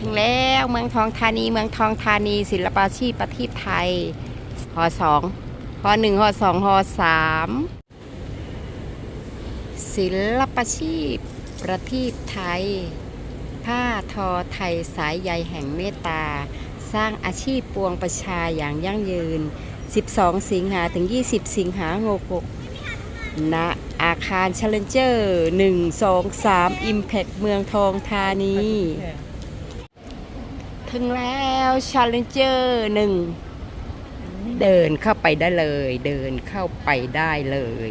ถึงแล้วเมืองทองธานีเมืองทองธานี ศิลปาชีพประเทศไทยหอสองหอหนึ่งหอสองหอสามศิลปาชีพประเทศไทย ผ้าทอไทยสายใยแห่งเมตตา สร้างอาชีพปวงประชาอย่างยั่งยืน 12 สิงหาถึง 20 สิงหาคมณอาคารเชลเลนเจอร์ 1 2 3 Impact เมืองทองธานี ถึงแล้วชาเลนเจอร์หนึ่งเดินเข้าไปได้เลย เดินเข้าไปได้เลย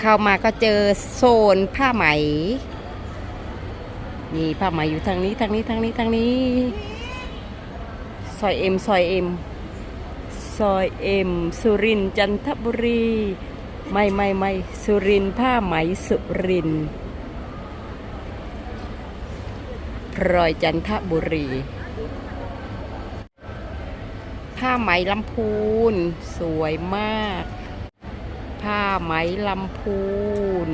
เข้ามาก็เจอโซนผ้าไหมนี่ผ้าไหมอยู่ทางนี้ทางนี้ทางนี้ทางนี้ซอยเอ็มซอยเอ็มซอยเอ็มสุรินทร์จันทบุรี ไม่ไม่ไม่สุรินทร์ผ้าไหมสุรินทร์พลอยจันทบุรี ผ้าไหมลำพูน สวยมาก ผ้าไหมลำพูน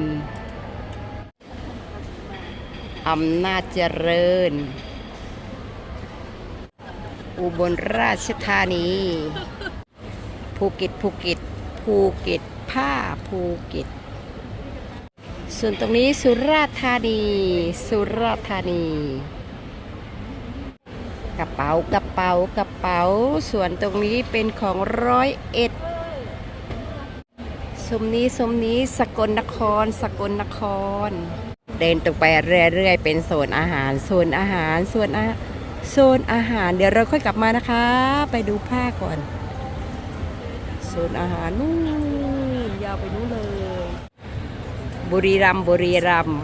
อำนาจเจริญ อุบลราชธานี ภูเก็ตภูเก็ตภูเก็ตผ้าภูเก็ตส่วนตรงนี้สุราษฎร์ธานี สุราษฎร์ธานี กระเป๋ากระเป๋ากระเป๋า ส่วนตรงนี้เป็นของร้อยเอ็ดสมนี้สมนี้สกลนคร สกลนคร เดินตรงไปเรื่อยๆ เป็นโซนอาหารโซนอาหารโซนอาโซนอาหาร เดี๋ยวเราค่อยกลับมานะคะ ไปดูผ้าก่อนโซนอาหารนู่นยาวไปนู้นเลย บุรีรัมบุรีรัมย์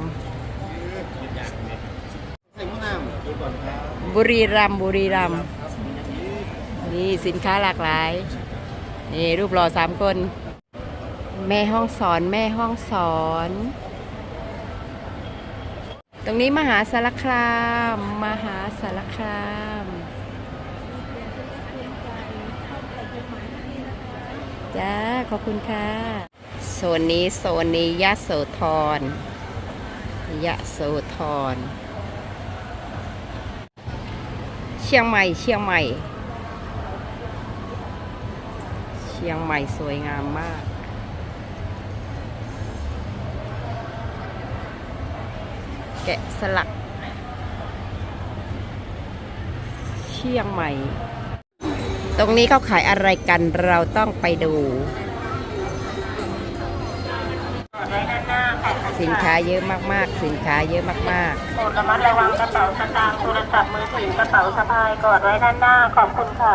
บุรีรัมบุรีรัมนี่สินค้าหลากหลาย นี่รูปหล่อสามคน แม่ห้องสอนแม่ห้องสอน ตรงนี้มหาสารคาม มหาสารคาม จ้า ขอบคุณค่ะ โซนนี้โซนนี้ยะโสธรยะโสธร เชียงใหม่ เชียงใหม่ เชียงใหม่สวยงามมากแกะสลัก เชียงใหม่ ตรงนี้เขาขายอะไรกันเราต้องไปดู สินค้าเยอะมากๆ สินค้าเยอะมากโปรดระมัดระวังกระเป๋าสตางค์โทรศัพท์มือถือกระเป๋าสะพายกอดไว้ด้านหน้าขอบคุณค่ะ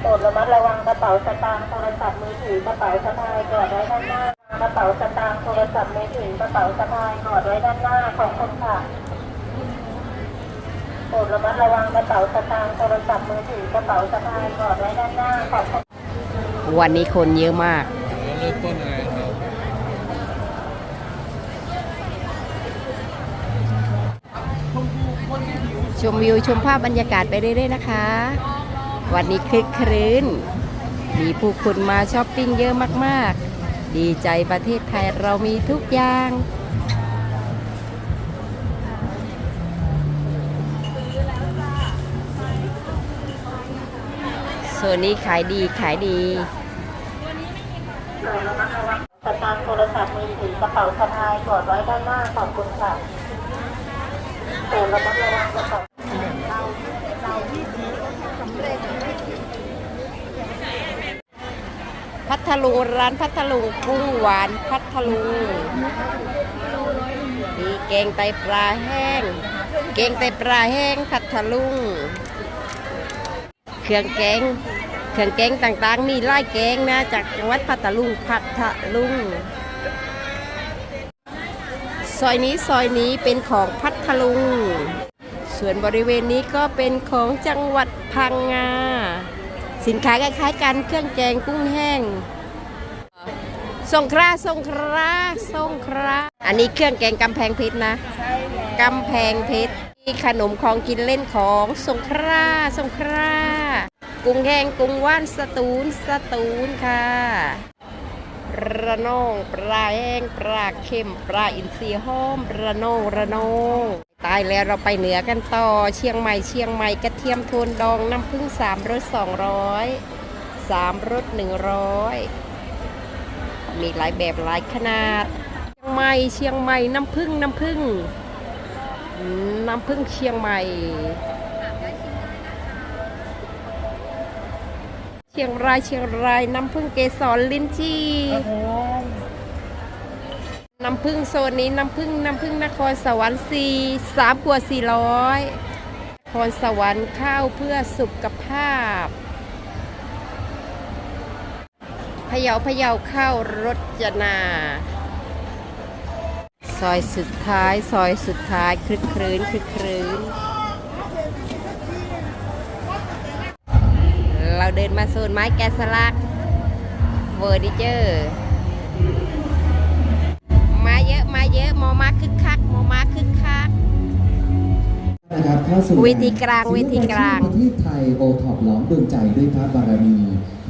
โปรดระมัดระวังกระเป๋าสตางค์โทรศัพท์มือถือกระเป๋าสะพายกอดไว้ด้านหน้ากระเป๋าสตางค์โทรศัพท์มือถือกระเป๋าสะพายกอดไว้ด้านหน้าขอบคุณค่ะโปรดระมัดระวังกระเป๋าสตางค์โทรศัพท์มือถือกระเป๋าสะพายกอดไว้ด้านหน้าขอบคุณๆวันนี้คนเยอะมาก แล้วเริ่มต้นยังไงครับ ชมวิวชมภาพบรรยากาศไปเรื่อยๆนะคะ วันนี้คลึกครื้น มีผู้คนมาช้อปปิ้งเยอะมากๆ ดีใจประเทศไทยเรามีทุกอย่างส่วนนี้ขายดีขายดีสตางค์โทรศัพท์มือถือกระเป๋าสะพายกอดไว้ด้านหน้าขอบคุณค่ะโปรดระมัดระวังกระเป๋า ทลุงร้านพัทลุงกุ้งหวานพัทลุงมีแกงไตปลาแห้งแกงไตปลาแห้งพัทลุง เครื่องแกงเครื่องแกงต่างๆ มีไล่แกงนะ จากจังหวัดพัทลุงพัทลุงซอยนี้ซอยนี้เป็นของพัทลุง ส่วนบริเวณนี้ก็เป็นของจังหวัดพังงา สินค้าคล้ายๆกันเครื่องแกงกุ้งแห้งสงขลาสงขลาสงขลาอันนี้เครื่องแกงกำแพงเพชรนะกำแพงเพชรมีขนมของกินเล่นของสงขลาสงขลากุ้งแห้งกุ้งว่านสตูลสตูลค่ะระนองปลาแห้งปลาเค็มปลาอินทรีหอมระนองระนอง ตต้แล้วเราไปเหนือกันต่อเชียงใหม่เชียงใหม่กระเทียมโทนดองน้ำผึ้งสามรสสองร้อยสามรสหนึ่งร้อยมีหลายแบบหลายขนาด เชียงใหม่เชียงใหม่น้ำผึ้งน้ำผึ้งน้ำผึ้งเชียงใหม่ เชียงรายเชียงรายน้ำผึ้งเกสรลิ้นจี่ น้ำผึ้งโซนนี้น้ำผึ้งน้ำผึ้งนครสวรรค์สี่สามขวดสี่ร้อยนครสวรรค์ข้าวเพื่อสุขภาพพะเยาพะเยาข้าวรจนา ซอยสุดท้าย ซอยสุดท้ายคลึกครื้นคลึกครื้น เราเดินมาโซนไม้แกะสลักเวอร์ดิเจอร์ เยอะมาเยอะมอมาคึกคักมอมาคึกคักนะครับเข้าสู่เวทีกลางเวทีกลางประเทศไทยโอท็อปล้อมดวงใจด้วยพระบารมี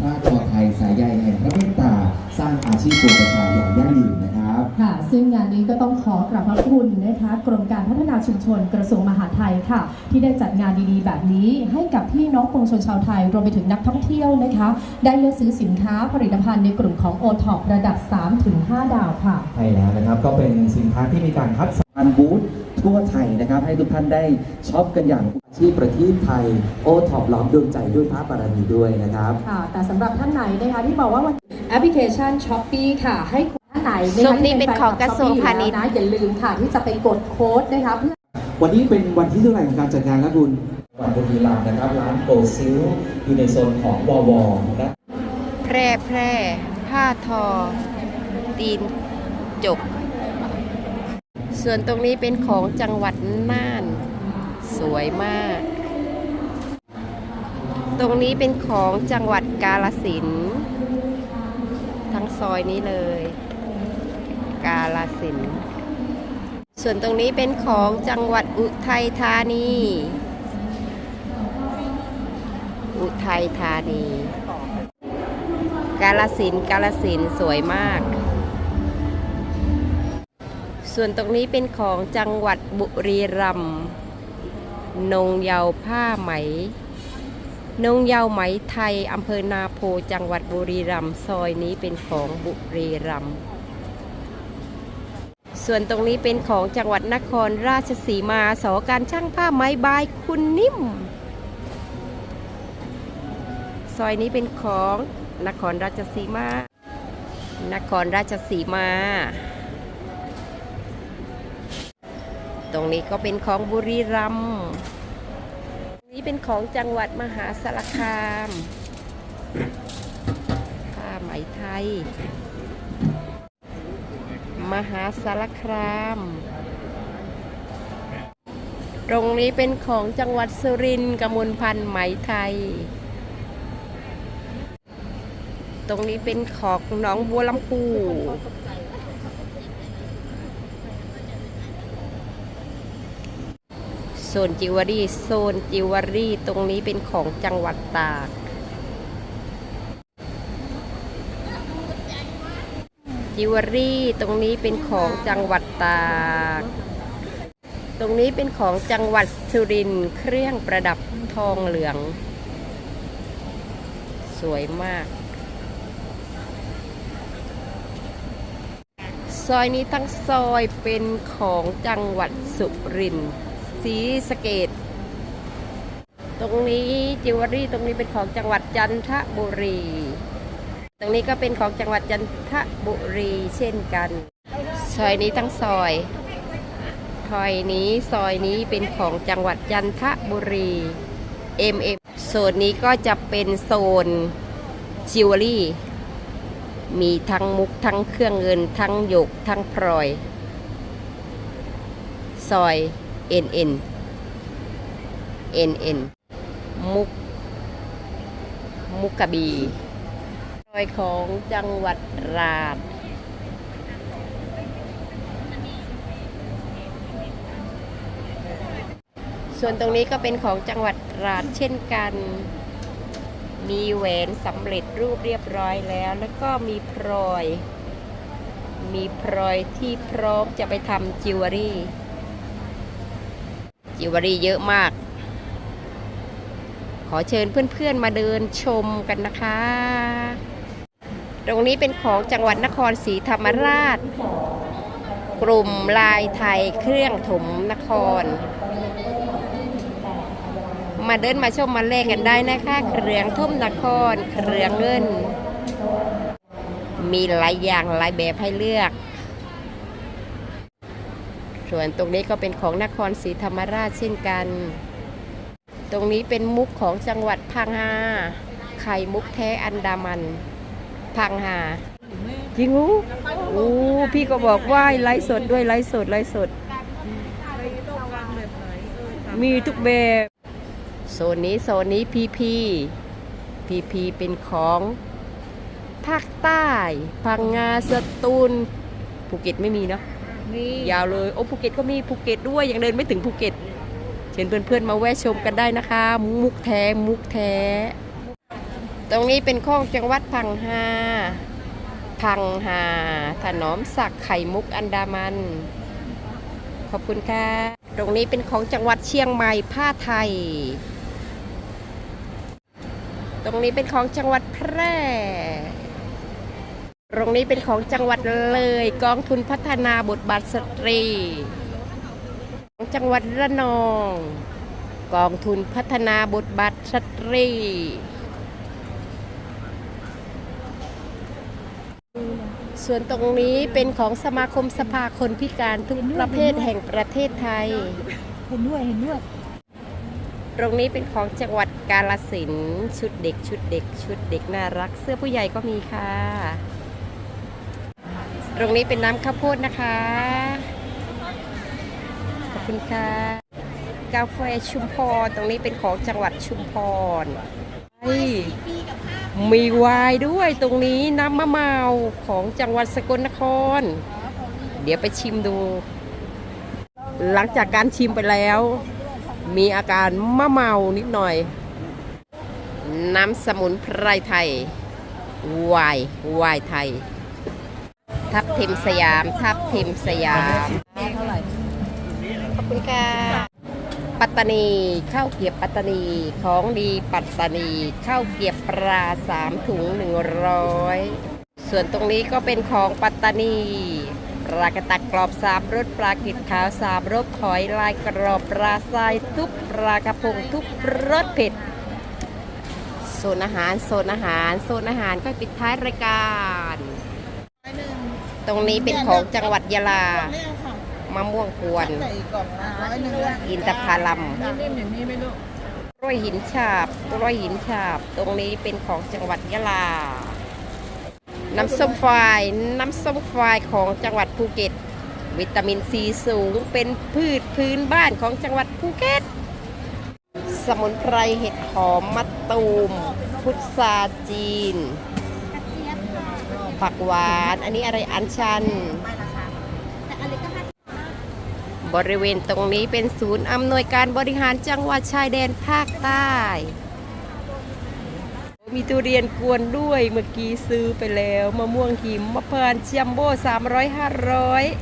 พระทอไทยสายใยแห่งพระเมตตาสร้างอาชีพปวงประชาอย่างยั่งยืนนะครับ ค่ะ ซึ่งงานนี้ก็ต้องขอกราบพระคุณนะคะกรมการพัฒนาชุมชนกระทรวงมหาดไทยค่ะ ที่ได้จัดงานดีๆ แบบนี้ ให้กับพี่น้องปวงชนชาวไทย รวมไปถึงนักท่องเที่ยวนะคะ ได้เลือกซื้อสินค้าผลิตภัณฑ์ในกลุ่มของโอท็อประดับ 3-5 ดาวค่ะ ใช่แล้วนะครับ ก็เป็นสินค้าที่มีการคัดสรรบูธทั่วไทยนะครับ ให้ทุกท่านได้ช็อปกันอย่างอาชีพประเทศไทย โอท็อปล้อมดวงใจด้วยพระบารมีด้วยนะครับ ค่ะ แต่สำหรับท่านไหนนะคะที่บอกว่าวันแอปพลิเคชัน s h อ p e e ค่ะให้คุณท่าน ไหนนะซุ้คะมนี้ที่เป็นของกระทรวงแฟนคพาลับณิชย์ Shopee อยู่แล้วนะอย่าลืมค่ะที่จะไปกดโค้ดนะคะเพื่อวันนี้เป็นวันที่เท่าไหร่ของการจัดงานครับคุณวันบุรีรัมย์นะครับร้านโกซิลอยู่ในโซนของวอวนะแพร่แพร่ผ้าทอ ตีนจก ส่วนตรงนี้เป็นของจังหวัดน่าน สวยมาก ตรงนี้เป็นของจังหวัดกาลสินธุ์ทั้งซอยนี้เลย กาลสิน ส่วนตรงนี้เป็นของจังหวัดอุทัยธานี อุทัยธานี กาลสินกาลสินสวยมาก ส่วนตรงนี้เป็นของจังหวัดบุรีรัมย์นงเยาผ้าไหมนงเยาไหมไทย อำเภอนาโพ จังหวัดบุรีรัมย์ ซอยนี้เป็นของบุรีรัมย์ ส่วนตรงนี้เป็นของจังหวัดนครราชสีมาสอการช่างผ้าไหมบายคุณนิ่ม ซอยนี้เป็นของนครราชสีมา นครราชสีมา ตรงนี้ก็เป็นของบุรีรัมย์นี่เป็นของจังหวัดมหาสารคามผ้าไหมไทย มหาสารคาม ตรงนี้เป็นของจังหวัดสุรินทร์กมลพันธ์ไหมไทย ตรงนี้เป็นของหนองบัวลำพูโซนจิวเวลรี่โซนจิวเวลรี่ตรงนี้เป็นของจังหวัดตาก จิวเวลรี่ตรงนี้เป็นของจังหวัดตาก ตรงนี้เป็นของจังหวัดสุรินทร์เครื่องประดับทองเหลือง สวยมาก ซอยนี้ทั้งซอยเป็นของจังหวัดสุรินทร์ศรีสเกดตรงนี้จิวเวลรี่ตรงนี้เป็นของจังหวัดจันทบุรี ตรงนี้ก็เป็นของจังหวัดจันทบุรีเช่นกัน ซอยนี้ทั้งซอยซอยนี้ซอยนี้เป็นของจังหวัดจันทบุรี MM โซนนี้ก็จะเป็นโซนจิวเวลรี่ มีทั้งมุกทั้งเครื่องเงินทั้งหยกทั้งพลอย ซอย NN NN มุก มุกกระบี ซอยของจังหวัดราชส่วนตรงนี้ก็เป็นของจังหวัดราชเช่นกัน มีแหวนสำเร็จรูปเรียบร้อยแล้ว แล้วก็มีพลอย มีพลอยที่พร้อมจะไปทำจิวเวลรี่ จิวเวลรี่เยอะมาก ขอเชิญเพื่อนๆมาเดินชมกันนะคะ ตรงนี้เป็นของจังหวัดนครศรีธรรมราช กลุ่มลายไทยเครื่องถมนคร มาเดินมาชมมาแลกกันได้นะคะเครื่องทุ่มนครเครื่องเงิน มีหลายอย่างหลายแบบให้เลือก ส่วนตรงนี้ก็เป็นของนครศรีธรรมราชเช่นกัน ตรงนี้เป็นมุกของจังหวัดพังงาไข่มุกแท้อันดามัน พังงาจริงงูโอ้พี่ก็บอกว่าไลฟ์สดด้วยไลฟ์สดไลฟ์สด มีทุกแบบโซนนี้โซนนี้พีพีพีพีเป็นของภาคใต้พังงาสตูลภูเก็ตไม่มีเนาะยาวเลยโอ้ภูเก็ตก็มีภูเก็ตด้วยยังเดินไม่ถึงภูเก็ตเชิญเพื่อนๆมาแวะชมกันได้นะคะ มุกแท้มุกแท้ ตรงนี้เป็นข้องจังหวัดพังฮาพังฮาถนอมสักไข่มุกอันดามัน ขอบคุณค่ะ ตรงนี้เป็นของจังหวัดเชียงใหม่ผ้าไทย ตรงนี้เป็นของจังหวัดแพร่ ตรงนี้เป็นของจังหวัดเลยกองทุนพัฒนาบทบาทสตรี ของจังหวัดระนอง กองทุนพัฒนาบทบาทสตรี ส่วนตรงนี้เป็นของสมาคมสภาคนพิการทุกประเภทแห่งประเทศไทย เห็นด้วยเห็นด้วยตรงนี้เป็นของจังหวัดกาลสินธุ์ชุดเด็ก ชุดเด็ก ชุดเด็กน่ารัก เสื้อผู้ใหญ่ก็มีค่ะ ตรงนี้เป็นน้ำข้าวโพดนะคะ ขอบคุณค่ะกาแฟชุมพรตรงนี้เป็นของจังหวัดชุมพรเฮ้ย มีไวายด้วยตรงนี้น้ำมะเมาของจังหวัดสกลนคร เดี๋ยวไปชิมดู หลังจากการชิมไปแล้ว มีอาการมะเมานิดหน่อย น้ำสมุนไพรไทยวายวายไทย ทับทิมสยาม ทับทิมสยามเท่าไหร่ขอบคุณค่ะ ปัตตานีข้าวเกรียบปัตตานีของดีปัตตานีข้าวเกรียบปลาสามถุงหนึ่งร้อยส่วนตรงนี้ก็เป็นของปัตตานีปลากระตักกรอบสามรสปลากิดขาวสามรสหอยลายกรอบปลาทรายทุกปลากระพงทุกรสเผ็ดโซนอาหารโซนอาหารโซนอาหารก็ปิดท้ายรายการ ตรงนี้เป็นของจังหวัดยะลา มะม่วงกวนใส่กล่องละร้อยหนึ่งอินทผลัมนิ่มๆอย่างนี้ไหม่ลูกกล้วยหินฉาบกล้วยหินฉาบ ตรงนี้เป็นของจังหวัดยะลา น้ำส้มฝายน้ำส้มฝายของจังหวัดภูเก็ต วิตามินซีสูงเป็นพืชพื้นบ้านของจังหวัดภูเก็ต สมุนไพรเห็ดหอมมะตูม พุทราจีน ผักหวาน อันนี้อะไรอัญชัน บริเวณตรงนี้เป็นศูนย์อำนวยการบริหารจังหวัดชายแดนภาคใต้ มีทุเรียนกวนด้วยเมื่อกี้ซื้อไปแล้วมะม่วงหิมมะเพร้าวจัมโบ้300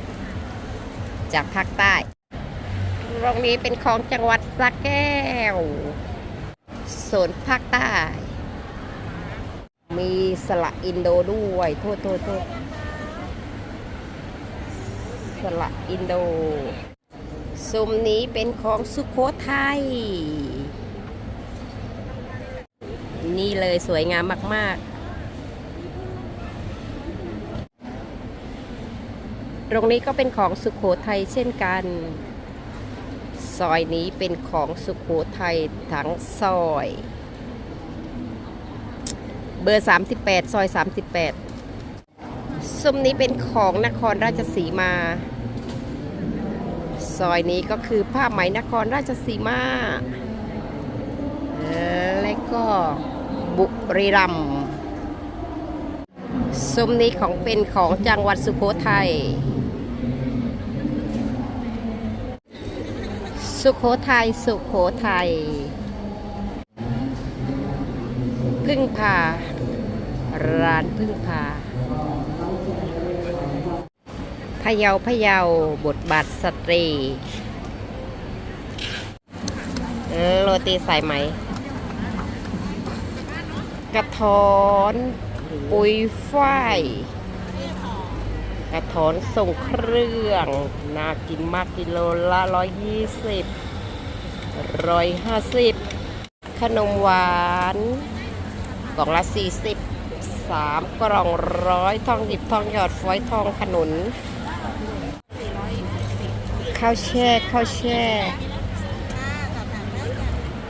500 จากภาคใต้ ตรงนี้เป็นของจังหวัดสระแก้วโซนภาคใต้ มีสละอินโดด้วย โทษโทษโทษสละอินโด ซุ้มนี้เป็นของสุโขทัยนี่เลยสวยงามมาก ๆ ตรงนี้ก็เป็นของสุขโขทัยเช่นกัน ซอยนี้เป็นของสุขโขทัยทั้งซอย เบอร์ 38 ซอย 38ซุ้มนี้เป็นของนครราชสีมา ซอยนี้ก็คือผ้าไหมนครราชสีมา และก็บุรีรัมย์ซุ้มนี้ของเป็นของจังหวัดสุโขทัย สุโขทัย สุโขทัย พึ่งพา ร้านพึ่งพา พะเยาพะเยาบทบาทสตรี โรตีสายไหม กระท้อน ปุยฝ้ายกระท้อนส่งเครื่อง น่ากินมากกิโลละร้อยยี่สิบร้อยห้าสิบขนมหวานกล่องละสี่สิบสามกล่องร้อยทองหยิบทองหยอดฝอยทองขนุน ข้าวแช่ข้าวแช่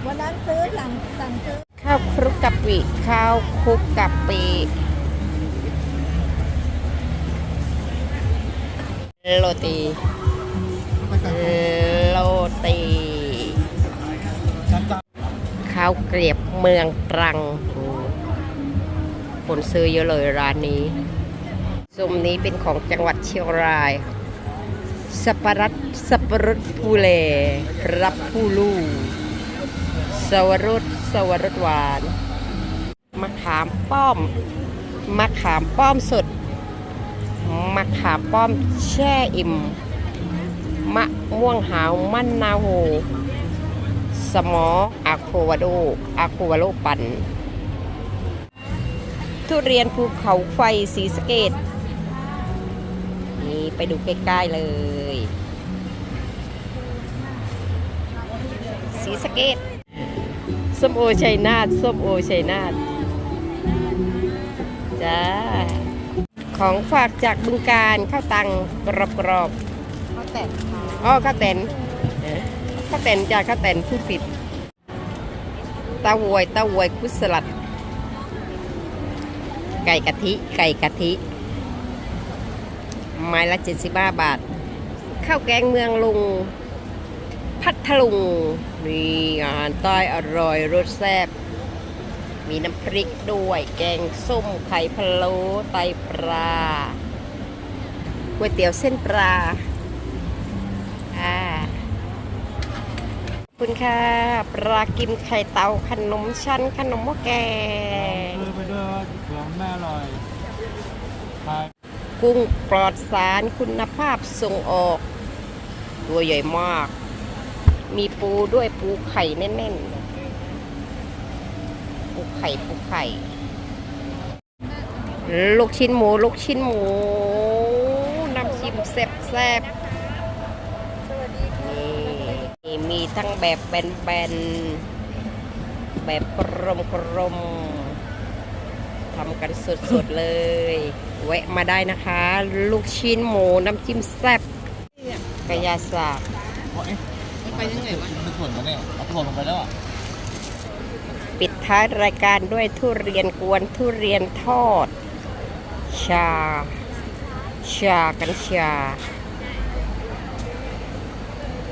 วันนั้นซื้อสั่งสั่งซื้อข้าวคลุกกะปิข้าวคลุกกะปิโรตีโรตีข้าวเกลียบเมืองตรังโอ้คนซื้อเยอะเลยร้านนี้ซุ้มนี้เป็นของจังหวัดเชียงราย สับปะรดสับปะรดภูเลรับผู้ลูกสวรสสวรสหวานมะขามป้อมมะขามป้อมสดมะขามป้อมแช่อิ่ม มะม่วงหาวมันนาโห สมออะโควาโดอะโควาโลปันทุเรียนภูเขาไฟสีสเกตนี่ไปดูใกล้ๆเลย สีสะเกตส้มโอชัยนาทส้มโอชัยนาทจ้า ของฝากจากบึงการข้าวตังกรอบกรอบข้าวแตนอ๋อข้าวแตนเอ๊ะข้าวแตนจ้าข้าวแตนผู้ผิดเต้าหวยเต้าหวยคุดสลัด ไก่กะทิไก่กะทิไม้ละ75บาท ข้าวแกงเมืองลุง พัทลุงมีอาหารใต้อร่อยรสแซ่บมีน้ำพริกด้วย แกงส้มไข่พะโล้ไตปลาก๋วยเตี๋ยวเส้นปลาอ่าขอบคุณค่ะ ปลากิมไข่เตาขนมชั้นขนมหม้อแกงซื้อไปด้วยเผื่อแม่อร่อยใช่กุ้งปลอดสารคุณภาพส่งออก ตัวใหญ่มาก มีปูด้วยปูไข่แน่นๆ ปูไข่ปูไข่ ลูกชิ้นหมู ลูกชิ้นหมู น้ำจิ้มแซ่บแซ่บนี่มีทั้งแบบแบนๆ แบบกลมกลมๆทำกันสดๆเลย แวะมาได้นะคะ ลูกชิ้นหมู น้ำจิ้มแซ่บกระยาศาสตร์ ไปยังไงวะมันส่วนกันเนี่ยเอาส่วนลงไปแล้วอะปิดท้ายรายการด้วยทุเรียนกวนทุเรียนทอด ชา ชากันชา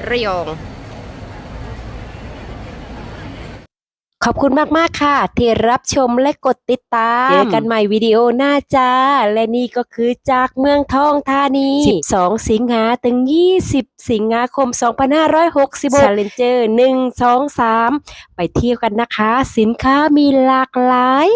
ระยอง ขอบคุณมากๆค่ะ ที่รับชมและกดติดตาม เจอกันใหม่วิดีโอหน้าจ้า และนี่ก็คือจากเมืองทองธานี 12 สิงหาถึง 20 สิงหาคม 2566 Challenger 1 2 3 ไปเที่ยวกันนะคะ สินค้ามีหลากหลาย